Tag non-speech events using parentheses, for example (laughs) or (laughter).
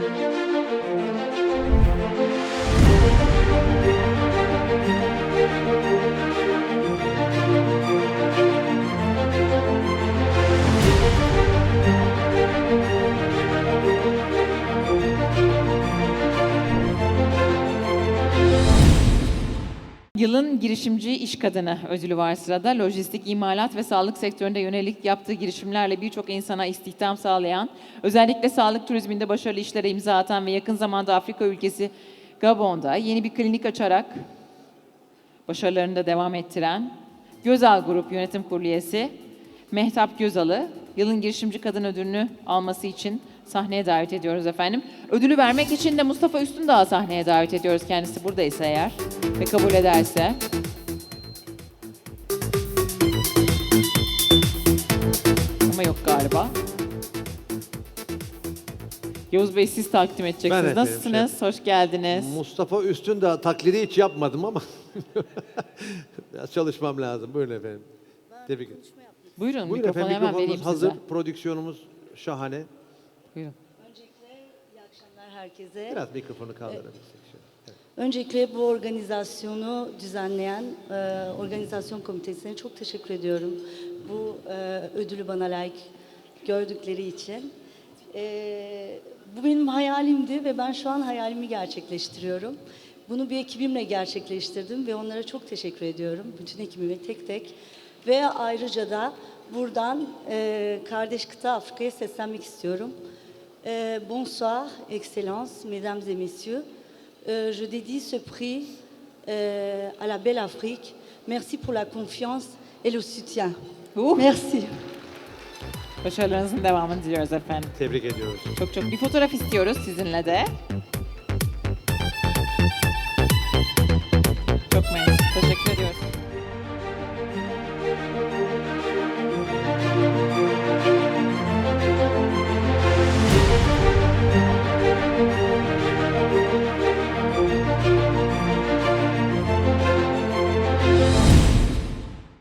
Thank you. Yılın girişimci iş kadını ödülü var sırada. Lojistik, imalat ve sağlık sektöründe yönelik yaptığı girişimlerle birçok insana istihdam sağlayan, özellikle sağlık turizminde başarılı işlere imza atan ve yakın zamanda Afrika ülkesi Gabon'da yeni bir klinik açarak başarılarını da devam ettiren Gözal Grup Yönetim Kurulu üyesi Mehtap Gözal'ı yılın girişimci kadın ödülünü alması için sahneye davet ediyoruz efendim. Ödülü vermek için de Mustafa Üstündağ'ı sahneye davet ediyoruz kendisi buradaysa eğer ve kabul ederse. Ama yok galiba. Yavuz Bey siz takdim edeceksiniz. Ben Nasılsınız? Hoş geldiniz. Mustafa Üstün de taklidi hiç yapmadım ama (laughs) biraz çalışmam lazım. Buyurun efendim. Tebrik ederim. Buyurun, Buyurun mikrofonu efendim hemen vereyim hazır. size. Prodüksiyonumuz şahane. Buyurun. Öncelikle iyi akşamlar herkese. Biraz mikrofonu kaldırabilirsek. şöyle. Evet. Öncelikle bu organizasyonu düzenleyen e, organizasyon komitesine çok teşekkür ediyorum. Bu e, ödülü bana layık gördükleri için. E, bu benim hayalimdi ve ben şu an hayalimi gerçekleştiriyorum. Bunu bir ekibimle gerçekleştirdim ve onlara çok teşekkür ediyorum. Bütün ekibime tek tek. Ve ayrıca da buradan e, kardeş kıta Afrika'ya seslenmek istiyorum. Euh, bonsoir, Excellences, Mesdames et Messieurs. Euh, je dédie ce prix euh, à la belle Afrique. Merci pour la confiance et le soutien. Uh. Merci. Başarılarınızın devamını diliyoruz efendim. Tebrik ediyoruz. Çok çok bir fotoğraf istiyoruz sizinle de. Çok mersi. Teşekkür